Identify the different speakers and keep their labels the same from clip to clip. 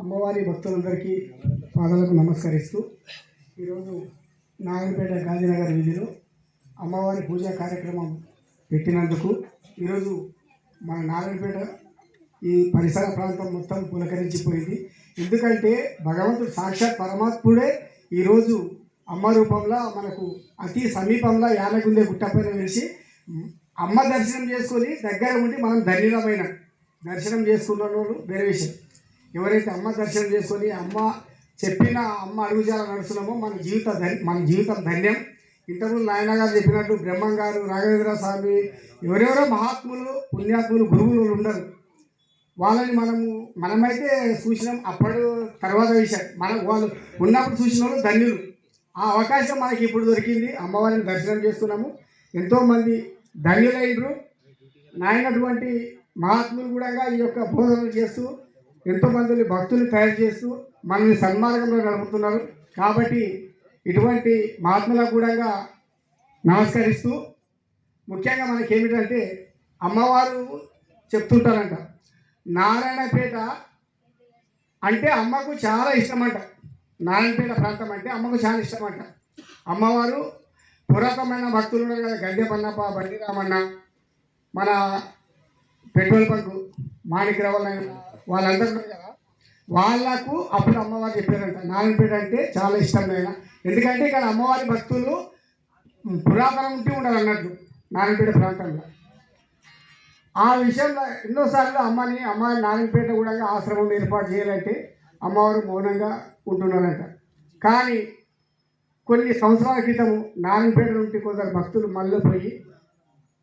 Speaker 1: అమ్మవారి భక్తులందరికీ పాదాలకు నమస్కరిస్తూ ఈరోజు నాగంపేట గాంధీనగర్ వీధిలో అమ్మవారి పూజా కార్యక్రమం పెట్టినందుకు ఈరోజు మన నారాయణపేట ఈ పరిసర ప్రాంతం మొత్తం పులకరించిపోయింది. ఎందుకంటే భగవంతుడు సాక్షాత్ పరమాత్ముడే ఈరోజు అమ్మ రూపంలో మనకు అతి సమీపంలో యానగుండే గుట్టపైన వేసి అమ్మ దర్శనం చేసుకొని దగ్గర ఉండి మనం ధన్యులమైన దర్శనం చేసుకున్న వాళ్ళు వేరే విషయం. ఎవరైతే అమ్మ దర్శనం చేసుకొని అమ్మ చెప్పిన అమ్మ అడుగుజాల నడుస్తున్నామో మన జీవిత మన జీవితం ధన్యం. ఇంతకుముందు నాయన గారు చెప్పినట్టు బ్రహ్మం గారు రాఘవేంద్ర స్వామి ఎవరెవరో మహాత్ములు పుణ్యాత్ములు గురువులు ఉండరు. వాళ్ళని మనము మనమైతే చూసినాం అప్పుడు తర్వాత విషయం. మన వాళ్ళు ఉన్నప్పుడు చూసిన వాళ్ళు ధన్యులు. ఆ అవకాశం మనకి ఇప్పుడు దొరికింది. అమ్మవారిని దర్శనం చేసుకున్నాము. ఎంతోమంది ధన్యులైనరు నాయనటువంటి మహాత్ములు కూడా ఈ యొక్క బోధనలు చేస్తూ ఎంతోమందిని భక్తులు తయారు చేస్తూ మనల్ని సన్మార్గంలో నడుపుతున్నారు. కాబట్టి ఇటువంటి మహాత్ములకు కూడా నమస్కరిస్తూ ముఖ్యంగా మనకి ఏమిటంటే అమ్మవారు చెప్తుంటారంట నారాయణపేట అంటే అమ్మకు చాలా ఇష్టమంట. నారాయణపేట ప్రాంతం అంటే అమ్మకు చాలా ఇష్టమంట. అమ్మవారు పురాతనమైన భక్తులు ఉన్నారు కదా గద్దె పన్నప్ప బండి రామన్న మన పెట్రోల్ బంకు మాణిక్రవల్ వాళ్ళందరూ అంటున్నారు కదా? వాళ్ళకు అప్పుడు అమ్మవారు చెప్పారంట నారాయణపేట అంటే చాలా ఇష్టమైన ఎందుకంటే ఇక్కడ అమ్మవారి భక్తులు పురాతనం ఉంటే ఉండరు అన్నట్టు నారాయణపేట ప్రాంతంలో. ఆ విషయంలో ఎన్నోసార్లు అమ్మని అమ్మ నారాయణపేట కూడా ఆశ్రమం ఏర్పాటు చేయాలంటే అమ్మవారు మౌనంగా ఉంటున్నారంట. కానీ కొన్ని సంవత్సరాల క్రితం నారాయణపేట నుండి కొందరు భక్తులు మళ్ళీ పోయి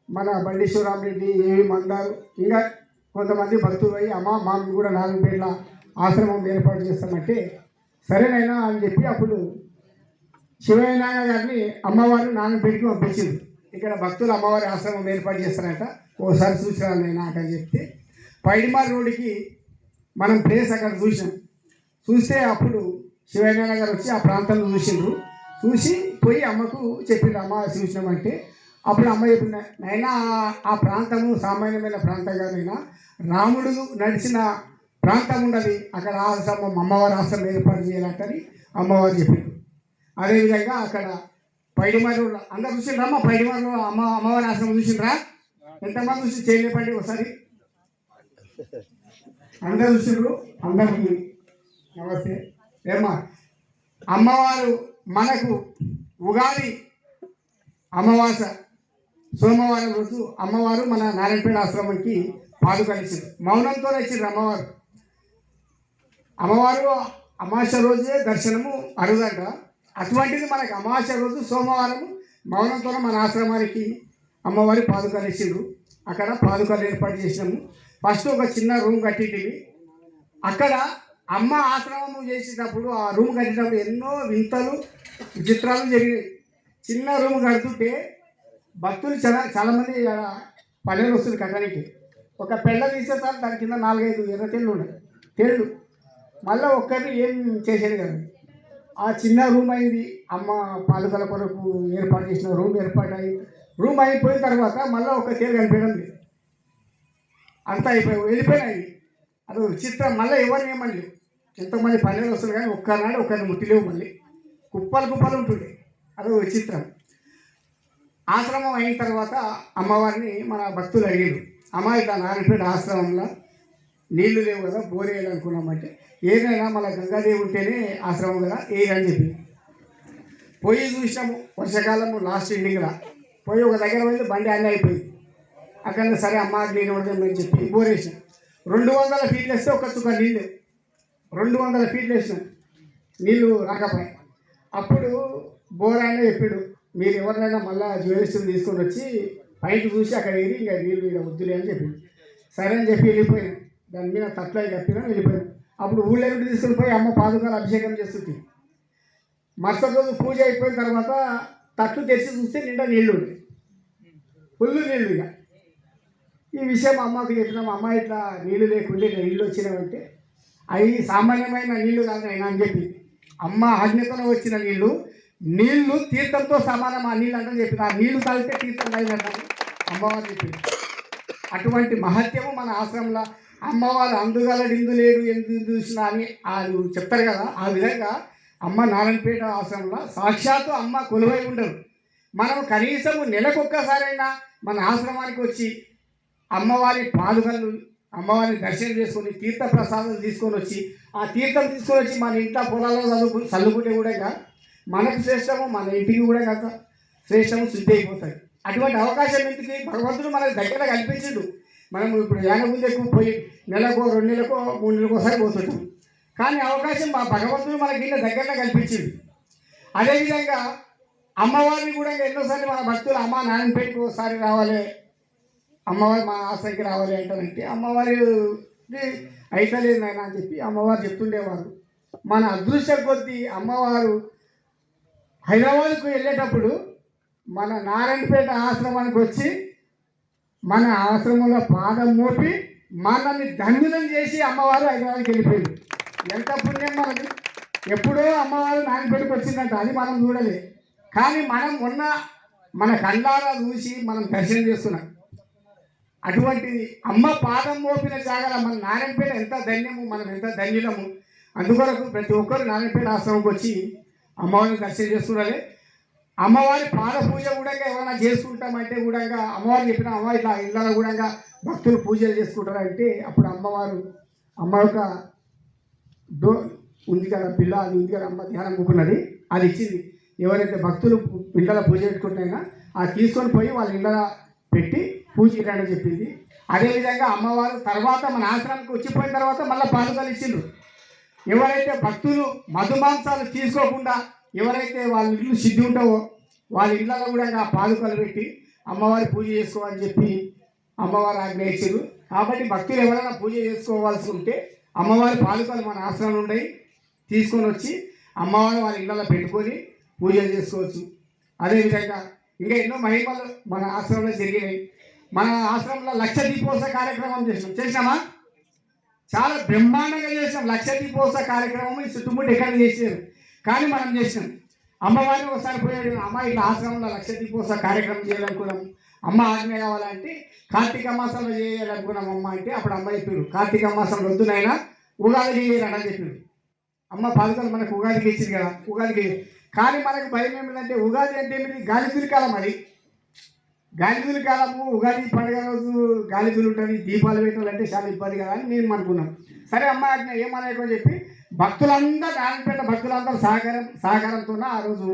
Speaker 1: మన బండేశ్వరరామరెడ్డి ఏవి మందారు ఇంకా కొంతమంది భక్తులు పోయి అమ్మ మాకు కూడా నారాయణపేటలో ఆశ్రమం ఏర్పాటు చేస్తామంటే సరేనైనా అని చెప్పి అప్పుడు శివయ్య నాయన గారిని అమ్మవారు నాగంపేటకి పంపించింది. ఇక్కడ భక్తులు అమ్మవారి ఆశ్రమం ఏర్పాటు చేస్తారంట. ఓసారి చూసిరాను నేను అని చెప్తే పైడిమార్ రోడ్డుకి మనం ప్లేస్ అక్కడ చూసాం చూస్తే అప్పుడు శివనారాయణ గారు వచ్చి ఆ ప్రాంతంలో చూసిండ్రు. చూసి పోయి అమ్మకు చెప్పిండ్రు అమ్మ చూసినామంటే అప్పుడు అమ్మ చెప్పింది నైనా ఆ ప్రాంతము సామాన్యమైన ప్రాంతంగానైనా రాముడు నడిచిన ప్రాంతం ఉండదు అక్కడ ఆశ్రమం అమ్మవారి ఆశ్రమం ఏర్పాటు చేయాలంటని అమ్మవారు చెప్పిండ్రు అదేవిధంగా అక్కడ పైడిమరు అందరు చూసిండ్రా అమ్మ పైడిమారులో అమ్మ అమ్మవారి ఆశ్రమం చూసిండ్రా? ఎంతమంది చూసి చేయలేపండి ఒకసారి? అందరు చూసిండ్రు? అందరికి నమస్తే. ఏమ్మా? అమ్మవారు మనకు ఉగాది అమావాస సోమవారం రోజు అమ్మవారు మన నారాయణపేట ఆశ్రమంకి పాదుకలిసింది మౌనంతో వచ్చిండ్రు అమ్మవారు. అమ్మవారు అమాస రోజే దర్శనము అరుదంట. అటువంటిది మనకి అమాస రోజు సోమవారం మౌనంతో మన ఆశ్రమానికి అమ్మవారి పాదుకలు ఇచ్చిండ్రు. అక్కడ పాదుకలు ఏర్పాటు చేసినాము. ఫస్ట్ ఒక చిన్న రూమ్ కట్టింటివి అక్కడ అమ్మ ఆశ్రమము చేసేటప్పుడు ఆ రూమ్ కట్టేటప్పుడు ఎన్నో వింతలు విచిత్రాలు జరిగినాయి. చిన్న రూమ్ కడుతుంటే భక్తులు చాలా చాలామంది పల్లెలు వస్తుంది కట్టడానికి ఒక పెళ్ళ తీసేసారి దాని కింద నాలుగైదు ఎర్ర తెళ్ళు ఉన్నాయి. తెళ్ళు మళ్ళీ ఒక్కరిని ఏం చేసేది కదా. ఆ చిన్న రూమ్ అయింది. అమ్మ పాలకల కొరకు ఏర్పాటు చేసిన రూమ్ ఏర్పాటు అయింది రూమ్ అయిపోయిన తర్వాత మళ్ళీ ఒక తేలు కనిపించడం లేదు. అంతా అయిపోయి వెళ్ళిపోయినాయి. అది చిత్రం మళ్ళీ ఎవరిని ఏమని ఎంతోమంది పల్లెలు వస్తారు కానీ ఒక్కనాడు ఒకరిని ముట్టిలేవు మళ్ళీ. కుప్పలు కుప్పలు ఉంటుంది అది చిత్రం ఆశ్రమం అయిన తర్వాత అమ్మవారిని మన భక్తులు అడిగారు అమాయక ఇట్లా నారాయణపేట ఆశ్రమంలో నీళ్ళు లేవు కదా బోర్ వేయాలనుకున్నామంటే ఏదైనా మళ్ళీ గంగాదేవి ఉంటేనే ఆశ్రమం కదా ఏదని చెప్పి. పోయి చూసినాము వర్షాకాలము లాస్ట్ ఎండింగ్లా పోయి ఒక దగ్గర పోయింది బండి అన్నీ అయిపోయింది. అక్కడ సరే అమ్మ నీళ్ళు అని చెప్పి బోర్ వేసినాం. రెండు వందల ఫీట్లు వేస్తే ఒక చుక్క నీళ్ళు రెండు వందల ఫీట్లు వేసినాం. నీళ్ళు రాకపోయి అప్పుడు బోర్ ఆయన చెప్పాడు మీరు ఎవరినైనా మళ్ళీ జ్యువెలరీస్ తీసుకొని వచ్చి పైకి చూసి అక్కడ ఏది ఇంకా నీళ్ళు మీద వద్దులే అని చెప్పి. సరే అని చెప్పి వెళ్ళిపోయాను. దాని మీద తట్లో కప్పినా వెళ్ళిపోయాను. అప్పుడు ఊళ్ళో నుండి తీసుకొని పోయి అమ్మ పాదుకాలు అభిషేకం చేస్తుంది. మరుసటి రోజు పూజ అయిపోయిన తర్వాత తట్లు తెరిచి చూస్తే నిండా నీళ్ళు ఉన్నాయి. ఫుల్ నీళ్ళు ఇక. ఈ విషయం అమ్మకి చెప్పినాం అమ్మ ఇట్లా నీళ్ళు లేకుంటే నీళ్ళు వచ్చినామంటే అవి సామాన్యమైన నీళ్ళు కాదు అయినా అని చెప్పి. అమ్మ ఆజ్ఞతలో వచ్చిన నీళ్ళు నీళ్ళు తీర్థంతో సమానం ఆ నీళ్ళు అంటే చెప్పిన ఆ నీళ్ళు తాగితే తీర్థం తాగినట్టు. అమ్మవారు అటువంటి మహత్యము మన ఆశ్రమంలో అమ్మవారు అందుగలడిందు లేదు లేడు ఎందుకు చూసినా అని వాళ్ళు చెప్తారు కదా ఆ విధంగా అమ్మ నారాయణపేట ఆశ్రమంలో సాక్షాత్తు అమ్మ కొలువై ఉండరు. మనం కనీసం నెలకొక్కసారైనా మన ఆశ్రమానికి వచ్చి అమ్మవారి పాదుకలు అమ్మవారిని దర్శనం చేసుకొని తీర్థ ప్రసాదాలు తీసుకొని వచ్చి ఆ తీర్థం తీసుకొని వచ్చి మన ఇంట్లో పొలాల్లో చదువుకు చల్లుకుంటే కూడా మనకు శ్రేష్టము మన ఇంటికి కూడా కాక శ్రేష్టము శుద్ధి అయిపోతుంది అటువంటి అవకాశం ఎందుకు? భగవంతుడు మనకు దగ్గర కల్పించిండు. మనం ఇప్పుడు ఏన ముందుకు పోయి నెలకు రెండు నెలలకు మూడు నెలలకు ఒకసారి పోతుంటాం. కానీ అవకాశం మా భగవంతుడు మనకి ఇంత దగ్గరలో కల్పించింది అదేవిధంగా అమ్మవారిని కూడా ఎన్నోసార్లు మన భక్తులు అమ్మ నాన్నపేటకు ఒకసారి రావాలి. అమ్మవారి మా ఆశకి రావాలి అంటారంటే అమ్మవారి అయితలేదు నాయన అని చెప్పి అమ్మవారు చెప్తుండేవారు. మన అదృష్టం కొద్దీ అమ్మవారు హైదరాబాద్కు వెళ్ళేటప్పుడు మన నారాయణపేట ఆశ్రమానికి వచ్చి మన ఆశ్రమంలో పాదం మోపి మనల్ని దండులం చేసి అమ్మవారు హైదరాబాద్కి వెళ్ళిపోయింది ఎంత పుణ్యం మనది ఎప్పుడో అమ్మవారు నాయనపేటకు వచ్చిందంట అది మనం చూడలే. కానీ మనం ఉన్న మన కళ్ళారా చూసి మనం దర్శనం చేస్తున్నాం అటువంటి అమ్మ పాదం మోపిన జాగల మన నారాయణపేట ఎంత ధన్యము మనం ఎంత ధన్యులము. అందుకొరకు ప్రతి ఒక్కరు నారాయణపేట ఆశ్రమంకి వచ్చి అమ్మవారిని దర్శనం చేస్తుండాలి అమ్మవారి పాద పూజ కూడా ఏమైనా చేసుకుంటామంటే కూడా అమ్మవారు చెప్పిన అమ్మ ఇట్లా ఇళ్ళలో కూడా భక్తులు పూజలు చేసుకుంటారంటే అప్పుడు అమ్మవారు అమ్మ యొక్క డో ఉంది కదా పిల్ల అది ఉంది కదా అమ్మ ధ్యానం కూకున్నది అది ఇచ్చింది. ఎవరైతే భక్తులు పిల్లల పూజ పెట్టుకుంటున్నాయినా అది తీసుకొని పోయి వాళ్ళ ఇళ్ళ పెట్టి పూజ చేయడానికి చెప్పింది. అదేవిధంగా అమ్మవారు తర్వాత మన ఆశ్రమానికి వచ్చిపోయిన తర్వాత మళ్ళీ పాదుకలు ఇచ్చిండ్రు. ఎవరైతే భక్తులు మధుమాంసాలు తీసుకోకుండా ఎవరైతే వాళ్ళ ఇల్లు సిద్ధి ఉంటావో వాళ్ళ ఇళ్ళలో కూడా ఆ పాదుకలు పెట్టి అమ్మవారి పూజ చేసుకోవాలని చెప్పి అమ్మవారు ఆజ్ఞయించారు కాబట్టి భక్తులు ఎవరైనా పూజ చేసుకోవాల్సి ఉంటే అమ్మవారి పాదుకలు మన ఆశ్రమంలో ఉన్నాయి తీసుకొని వచ్చి అమ్మవారు వాళ్ళ ఇళ్ళలో పెట్టుకొని పూజలు చేసుకోవచ్చు. అదేవిధంగా ఇంకా ఎన్నో మహిమలు మన ఆశ్రమంలో జరిగినాయి. మన ఆశ్రమంలో లక్ష దీపోత్సవ కార్యక్రమం చేసినాం. చేసినామా? చాలా బ్రహ్మాండంగా చేసినాం. లక్ష దీపోత్సవ కార్యక్రమం ఈ చుట్టుముట్టు ఎక్కడ చేసారు కానీ మనం చేసినాం. అమ్మవారిని ఒకసారి పోయాడు అమ్మ ఇట్లా ఆశ్రమంలో లక్ష దీపోత్సవ కార్యక్రమం చేయాలనుకున్నాం. అమ్మ ఆజ్ఞ కావాలంటే కార్తీక మాసంలో చేయాలనుకున్నాం అమ్మ అంటే అప్పుడు అమ్మ చెప్పారు కార్తీక మాసంలో వద్దునైనా ఉగాది చేయాలని చెప్పారు. అమ్మ పథకాలు మనకు ఉగాదికి ఇచ్చింది కదా ఉగాదికి. కానీ మనకు భయం ఏమిటంటే ఉగాది అంటే ఏమిటి? గాలిదులు కాలం అది గాలిదులు కాలము ఉగాది పండుగ రోజు గాలి ఉంటుంది దీపాలు పెట్టాలంటే చాలా ఇబ్బంది కదా అని నేను అనుకున్నాను సరే అమ్మ ఆజ్ఞ ఏమనేకని చెప్పి భక్తులందరూ నారాయణపేట భక్తులందరూ సహకారం సహకారంతో ఆ రోజు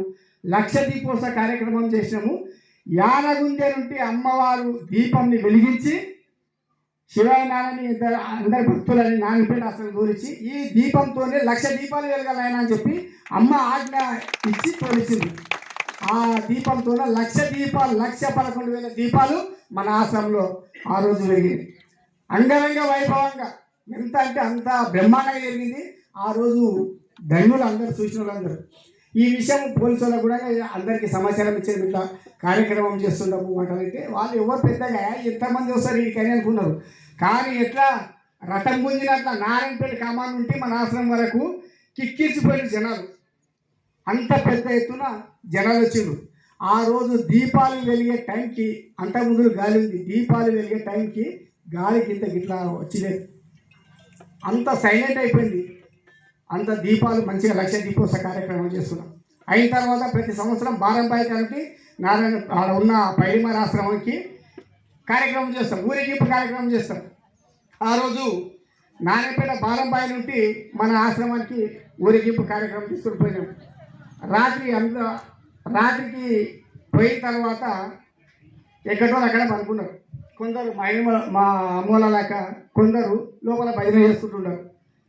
Speaker 1: లక్ష దీపోత్సవ కార్యక్రమం చేసినాము. యానగుంజ నుండి అమ్మవారు దీపంని వెలిగించి శివాయనారాయణ ఇద్దరు అందరి భక్తులని నాన్నపేట అసలు గురించి ఈ దీపంతోనే లక్ష దీపాలు వెలగాలయన అని చెప్పి అమ్మ ఆజ్ఞ ఇచ్చి తోలిచింది ఆ దీపంతో లక్ష దీపాలు లక్ష పదకొండు వేల దీపాలు మన ఆశ్రమంలో ఆ రోజు వెలిగింది. అంగరంగ వైభవంగా ఎంత అంటే అంత బ్రహ్మాండంగా జరిగింది. ఆ రోజు ధన్యులు అందరూ చూసిన వాళ్ళందరూ ఈ విషయం పోలీసు కూడా అందరికీ సమాచారం ఇచ్చేది ఇట్లా కార్యక్రమం చేస్తుండము అంటారంటే వాళ్ళు ఎవరు పెద్దగా ఎంతమంది వస్తారు వీడికని అనుకున్నారు. కానీ ఎట్లా రథం గుంజినట్ల నారాయణపేట కామాన్ నుండి మన ఆశ్రమం వరకు కిక్కిరిసిపోయిన జనాలు. అంత పెద్ద ఎత్తున జనాలు వచ్చిండ్రు. ఆ రోజు దీపాలు వెలిగే టైంకి అంత ముందు గాలి ఉంది. దీపాలు వెలిగే టైంకి గాలికి ఇంత గిట్లా వచ్చిలేదు అంత సైలెంట్ అయిపోయింది. అంత దీపాలు మంచిగా లక్ష దీపోత్సవ కార్యక్రమం చేస్తున్నాం అయిన తర్వాత ప్రతి సంవత్సరం బారంబాయి కాబట్టి నారాయణ ఆడ ఉన్న పైడిమార ఆశ్రమంకి కార్యక్రమం చేస్తాం. ఊరేగింపు కార్యక్రమం చేస్తాం. ఆ రోజు నారాయణపేట బారంబాయి నుండి మన ఆశ్రమానికి ఊరేగింపు కార్యక్రమం తీసుకుని పోయినాం. రాత్రి అంత రాత్రికి పోయిన తర్వాత ఎక్కడో అక్కడ పనుకున్నారు. కొందరు మా మా అమ్మోళ్ళ లేక కొందరు లోపల భజన చేసుకుంటున్నారు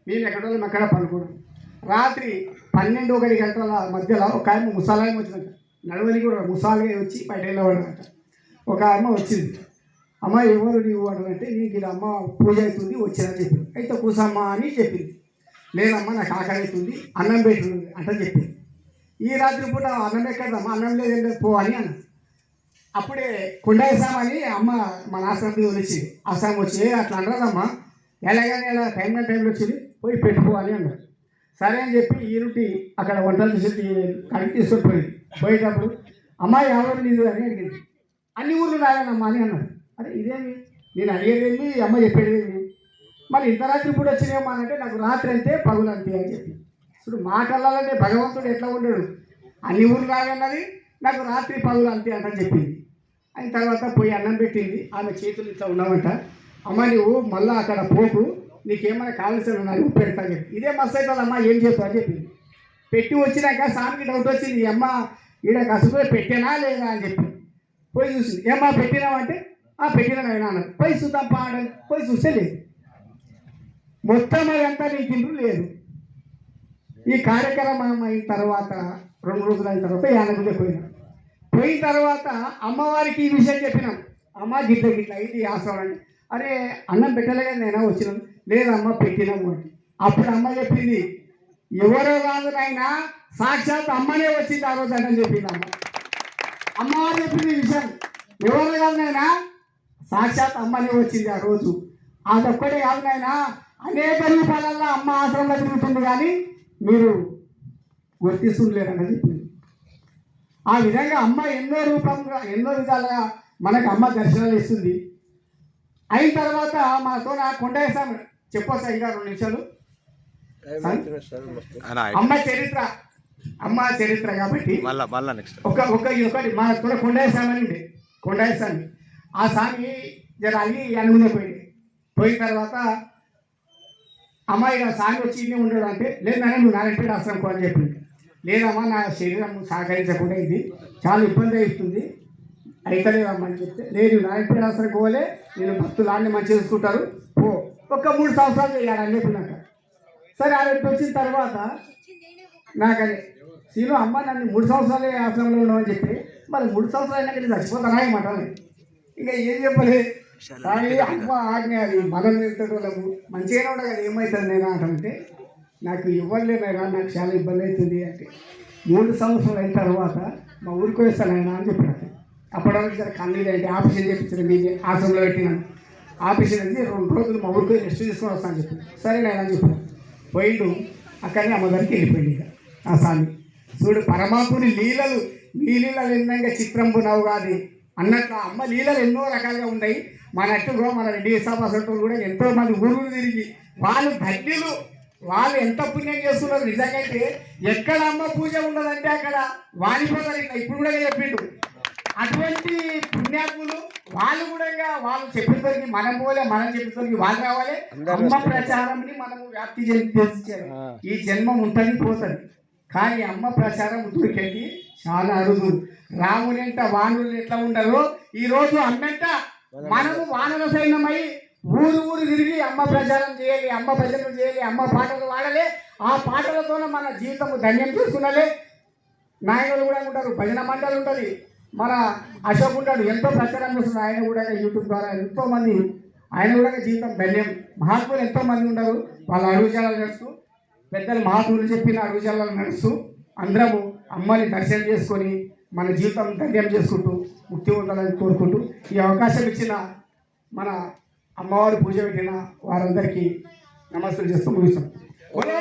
Speaker 1: మేము ఎక్కడ అక్కడ పనుకున్నాం రాత్రి పన్నెండు ఒకటి గంటల మధ్యలో ఒక ఆయన ముసాలాయం వచ్చిందంట. నడవని కూడా ముసాలి వచ్చి బయట వెళ్ళవాడంట ఒక ఆమె వచ్చింది. అమ్మ ఎవరు నీవు అంటే నీకు ఇలా అమ్మ పూజ అవుతుంది వచ్చారని చెప్పింది అయితే కూసమ్మ అని చెప్పింది. లేదమ్మా నాకు ఆకలి అవుతుంది అన్నం పెట్టుంది అంట చెప్పింది. ఈ రాత్రి పూట అన్నం ఎక్కడమ్మా అన్నం లేదంటే పో అని అన్న. అప్పుడే కొండేసాం అని అమ్మ మన ఆశ్రమం వచ్చి ఆశ్రమం వచ్చి అట్లా అనరాదమ్మా? ఎలాగైనా ఎలా టైం టైంలో వచ్చింది. పోయి పెట్టుకోవాలి అని అన్నారు సరే అని చెప్పి ఈరుటి అక్కడ వంటలు చేసి కడిగి తీసుకొని పోయింది పోయేటప్పుడు అమ్మాయి ఎవరు నీదు అని అడిగింది. అన్ని ఊర్లు రాయానమ్మా అని అన్నారు అరే ఇదేమి? నేను అడిగేదేమి? అమ్మ చెప్పేదేమి? మరి ఇంత రాత్రి ఇప్పుడు వచ్చినేమో అంటే నాకు రాత్రి అంతే పగులు అంతే అని చెప్పి. ఇప్పుడు మాటల్లాలంటే భగవంతుడు ఎట్లా ఉండడు? అన్ని ఊర్లు కాదన్నది నాకు రాత్రి పగులు అంతే అంట చెప్పింది. అయిన తర్వాత పోయి అన్నం పెట్టింది. ఆమె చేతులు ఇట్లా ఉన్నామంట అమ్మ నువ్వు మళ్ళీ అక్కడ పోకు. నీకేమైనా కావాల్సిన ఉన్నాయి పెడతా అని చెప్పి. ఇదే మస్తు అమ్మ ఏం చేస్తావు అని చెప్పి. పెట్టి వచ్చినాక స్వామికి డౌట్ వచ్చింది అమ్మ ఈడ కసుకుని పెట్టానా లేదా? అని చెప్పి. పోయి చూసింది. ఏమ్మా పెట్టినామంటే ఆ పెట్టినానైనా అన్నది పోయి చూద్దాం పాడ పోయి చూస్తే లేదు. మొత్తం అదంతా నీ తిండ్రు లేదు. ఈ కార్యక్రమం అయిన తర్వాత రెండు రోజులు అయిన తర్వాత యానగుండే పోయినా. పోయిన తర్వాత అమ్మవారికి ఈ విషయం చెప్పినాం. అమ్మ గిట్ల గిట్ల ఇది ఆశ్రమం అని. అరే అన్నం పెట్టలేదు నేను వచ్చినాం లేదమ్మ పెట్టినాము అని అప్పుడు అమ్మ చెప్పింది ఎవరో కాదు నైనా సాక్షాత్ అమ్మనే వచ్చింది ఆ రోజు అని చెప్పింది అమ్మ. అమ్మవారు చెప్పింది విషయం ఎవరో కాదు నాయనా సాక్షాత్ అమ్మనే వచ్చింది ఆ రోజు. అదొక్కటే కాదు నాయనా అనేక రూపాలలో అమ్మ ఆశ్రమంలో తిరుగుతుంది కానీ మీరు గుర్తిస్తుండలేరని చెప్పింది. ఆ విధంగా అమ్మ ఎన్నో రూపంగా ఎన్నో విధాలుగా మనకు అమ్మ దర్శనాలు ఇస్తుంది. అయిన తర్వాత మనతో నా కొండేశాం చెప్పొచ్చా ఇంకా రెండు నిమిషాలు.
Speaker 2: అన్న
Speaker 1: అమ్మ చరిత్ర అమ్మ చరిత్ర కాబట్టి ఒక ఒక ఒకటి మా కూడా కొండేశామని ఉండే కొండేశామి ఆ స్వామి జర అలిగి అనుకునే పోయింది. పోయిన తర్వాత అమ్మాయి స్వామి వచ్చి ఇన్ని ఉండడు అంటే లేదన్నా నువ్వు నారాయణపేట ఆశ్రమం అని చెప్పింది. లేదమ్మా నా శరీరం సహకరించకుండా ఇది చాలా ఇబ్బంది అవుతుంది. అయితలేదమ్మా చెప్తే లేదు నారాయణపేట ఆశ్రమం పోలే నేను భక్తులు అన్ని మంచిగా చూసుకుంటారు ఓ ఒక్క మూడు సంవత్సరాలు చేయాలని చెప్పినాక సరే ఆడ వచ్చిన తర్వాత నాకని సీను అమ్మ నన్ను మూడు సంవత్సరాలే ఆశ్రమంలో ఉండమని చెప్పి మరి మూడు సంవత్సరాలు అయినాక నేను చచ్చిపోతానా ఏమంటాను ఇంకా ఏం చెప్పలే? కానీ అమ్మ ఆజ్ఞ అది మనం వాళ్ళము మంచిగానే ఉండదు కదా ఏమవుతుంది నేను అంటే నాకు ఇవ్వలేనైనా నాకు చాలా ఇబ్బంది అవుతుంది అంటే మూడు సంవత్సరాలు అయిన తర్వాత మా ఊరికి వేస్తానైనా అని చెప్పినాక అప్పటి వరకు జర కన్నీళ్ళు అంటే ఆపరేషన్ చేయించిన మీ ఆశ్రమంలో పెట్టినాను ఆపరేషన్ అంటే రెండు రోజులు మా ఊరికి రెస్ట్ తీసుకొని వస్తాను చెప్పి. సరే నేను అని చెప్పాను పోయిండు. అక్కడనే అమ్మగారికి వెళ్ళిపోయింది ఇక. ఆ స్వామి చూడు పరమాత్ముని లీలలు నీ లీలలు ఎన్నంగా చిత్రంబు నవ్వు కాదు అన్నట్లు అమ్మ లీలలు ఎన్నో రకాలుగా ఉన్నాయి. మన మనట్టుగా మన రెడ్డి సభాసంతులు కూడా ఎంతో మంది ఊరు తిరిగి వాళ్ళు ధన్యులు వాళ్ళు ఎంత పుణ్యం చేస్తున్నారు? నిజంగా అయితే ఎక్కడ అమ్మ పూజ ఉండదంటే అక్కడ వాణిపోతారు ఇప్పుడు కూడా చెప్పిండు. అటువంటి పుణ్యాత్ములు వాళ్ళు కూడా వాళ్ళు చెప్పేసరికి మనం పోలే మనం చెప్పేసరికి వాళ్ళు రావాలి. అమ్మ ప్రచారంని మనము వ్యాప్తి చేయించారు ఈ జన్మం ఉంటుంది పోతుంది. కానీ అమ్మ ప్రచారం దొరికేది చాలా అరుదు రాముని ఎంట వానులు ఎట్లా ఉండరో ఈ రోజు అమ్మెంట మనము వానర సైన్యమై ఊరు ఊరు తిరిగి అమ్మ ప్రచారం చేయాలి అమ్మ భజనలు చేయాలి అమ్మ పాటలు వాడాలి ఆ పాటలతోనే మన జీవితము ధన్యం చేసుకున్నాలే నాయకులు కూడా ఉంటారు భజన మండలి ఉంటుంది. మన అశోక్ ఉంటాడు. ఎంతో ప్రచారం చేస్తున్నారు ఆయన కూడా యూట్యూబ్ ద్వారా ఎంతో మంది ఆయన కూడా జీవితం ధన్యం మహాత్ములు ఎంతో మంది ఉంటారు వాళ్ళ అడుగుజాలను నడుస్తూ పెద్దలు మహాత్ములు చెప్పిన అడుగుజాలను నడుస్తూ అందరము అమ్మని దర్శనం చేసుకొని మన జీవితం ధైర్యం చేసుకుంటూ ముక్తి ఉండాలని కోరుకుంటూ ఈ అవకాశం ఇచ్చిన మన అమ్మవారి పూజ పెట్టిన వారందరికీ నమస్తులు చేస్తూ ముగిస్తాం.